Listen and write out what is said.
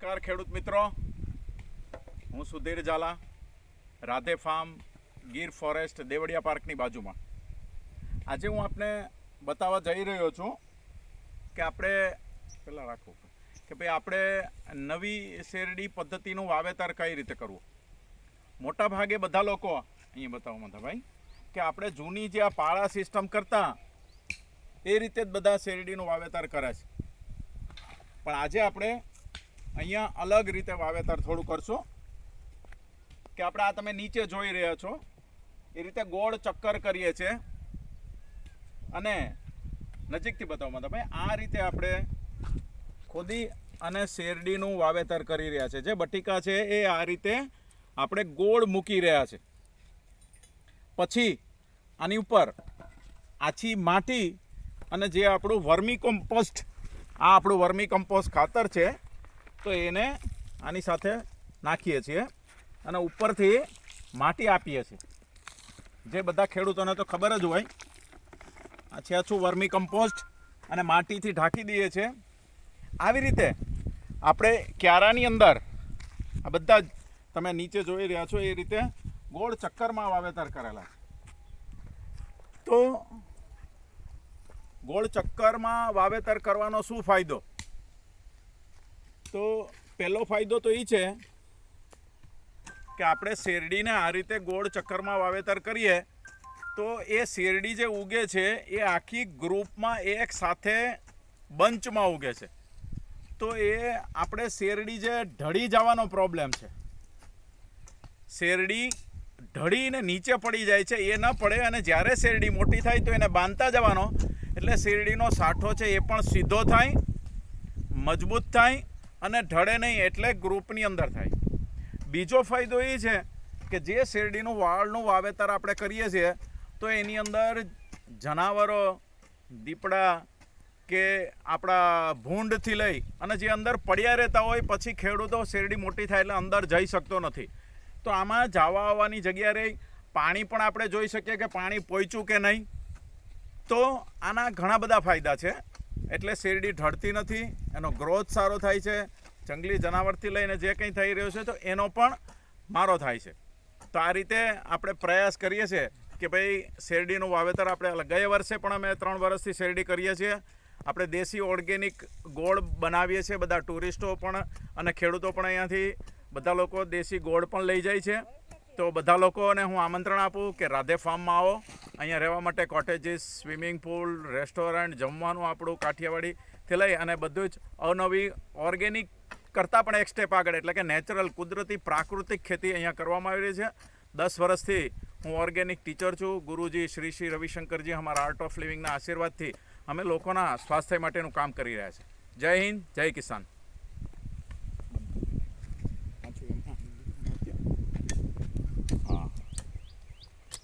નમસ્કાર ખેડૂત મિત્રો. હું સુધીર ઝાલા, રાધે ફાર્મ, ગીર ફોરેસ્ટ, દેવળિયા પાર્કની બાજુમાં. આજે હું આપને બતાવવા જઈ રહ્યો છું કે આપણે પેલા રાખવું કે ભાઈ આપણે નવી શેરડી પદ્ધતિનું વાવેતર કઈ રીતે કરવું? મોટા ભાગે બધા લોકો અહીંયા બતાવો મધા ભાઈ કે આપણે જૂની જે આ પાળા સિસ્ટમ કરતા એ રીતે જ બધા શેરડીનું વાવેતર કરે છે. પણ આજે આપણે અહીંયા અલગ રીતે વાવેતર થોડું કરશું કે આપણે આ તમે નીચે જોઈ રહ્યા છો. એ રીતે ગોળ ચક્કર કરીએ છીએ. અને નજીકથી બતાવવામાં તમે આ રીતે આપણે ખોદી અને શેરડીનું વાવેતર કરી રહ્યા છે. જે બટીકા છે એ આ રીતે આપણે ગોળ મૂકી રહ્યા છે. પછી આની ઉપર આછી માટી અને જે આપણું વર્મી કમ્પોસ્ટ આ આપણું વર્મી કમ્પોસ્ટ ખાતર છે તો એને આની સાથે નાખીએ છીએ અને ઉપરથી માટી આપીએ છીએ. જે બધા ખેડૂતોને તો ખબર જ હોય, આ છે આછું વર્મી કમ્પોસ્ટ અને માટીથી ઢાંકી દઈએ છીએ. આવી રીતે આપણે ક્યારાની અંદર આ બધા જ તમે નીચે જોઈ રહ્યા છો, એ રીતે ગોળ ચક્કરમાં વાવેતર કરેલા તો ગોળ ચક્કરમાં વાવેતર કરવાનો શું ફાયદો? તો પહેલો ફાયદો તો એ છે કે આપણે શેરડીને આ રીતે ગોળ ચક્કરમાં વાવેતર કરીએ, તો એ શેરડી જે ઉગે છે, એ આખી ગ્રુપમાં એક સાથે બંચમાં ઉગે છે. તો એ આપણે શેરડી જે ઢળી જવાનો પ્રોબ્લેમ છે. શેરડી ઢળીને નીચે પડી જાય છે, એ ન પડે અને જ્યારે શેરડી મોટી થાય તો એને બાંધતા જવાનો. એટલે શેરડીનો સાઠો છે એ પણ સીધો થાય, મજબૂત થાય અને ઢળે નહીં એટલે ગ્રુપની અંદર થાય. બીજો ફાયદો એ છે કે જે શેરડીનું વાળનું વાવેતર આપણે કરીએ છીએ, તો એની અંદર જનાવરો, દીપડા કે આપણા ભૂંડથી લઈ અને જે અંદર પડ્યા રહેતા હોય પછી ખેડૂતો શેરડી મોટી થાય એટલે અંદર જઈ શકતો નથી. તો આમાં જવા આવવાની જગ્યા રહી. પાણી પણ આપણે જોઈ શકીએ કે પાણી પહોંચ્યું કે નહીં. તો આના ઘણા બધા ફાયદા છે. એટલે શેરડી ઢળતી નથી, એનો ગ્રોથ સારો થાય છે. જંગલી જનાવરથી લઈને જે કંઈ થઈ રહ્યું છે, તો એનો પણ મારો થાય છે. તો આ રીતે આપણે પ્રયાસ કરીએ છીએ કે ભાઈ શેરડીનું વાવેતર આપણે ગયા વર્ષે, પણ અમે ત્રણ વર્ષથી શેરડી કરીએ છીએ. આપણે દેશી ઓર્ગેનિક ગોળ બનાવીએ છીએ, બધા ટુરિસ્ટો પણ અને ખેડૂતો પણ અહીંયાથી. બધા લોકો દેશી ગોળ પણ લઈ જાય છે. તો બધા લોકોને હું આમંત્રણ આપું કે રાધે ફાર્મમાં આવો. અહીંયા રહેવા માટે કોટેજીસ, સ્વિમિંગ પુલ, રેસ્ટોરન્ટ, જમવાનું આપણું કાઠિયાવાડીથી લઈ અને બધું જ અવનવી ઓર્ગેનિક કરતાં પણ એક સ્ટેપ આગળ. એટલે કે નેચરલ કુદરતી, પ્રાકૃતિક ખેતી અહીંયા કરવામાં આવી રહી છે. દસ વર્ષથી હું ઓર્ગેનિક ટીચર છું. ગુરુજી શ્રી શ્રી રવિશંકરજી અમારા આર્ટ ઓફ લિવિંગના આશીર્વાદથી અમે લોકોના સ્વાસ્થ્ય માટેનું કામ કરી રહ્યા છે. જય હિન્દ, જય કિસાન.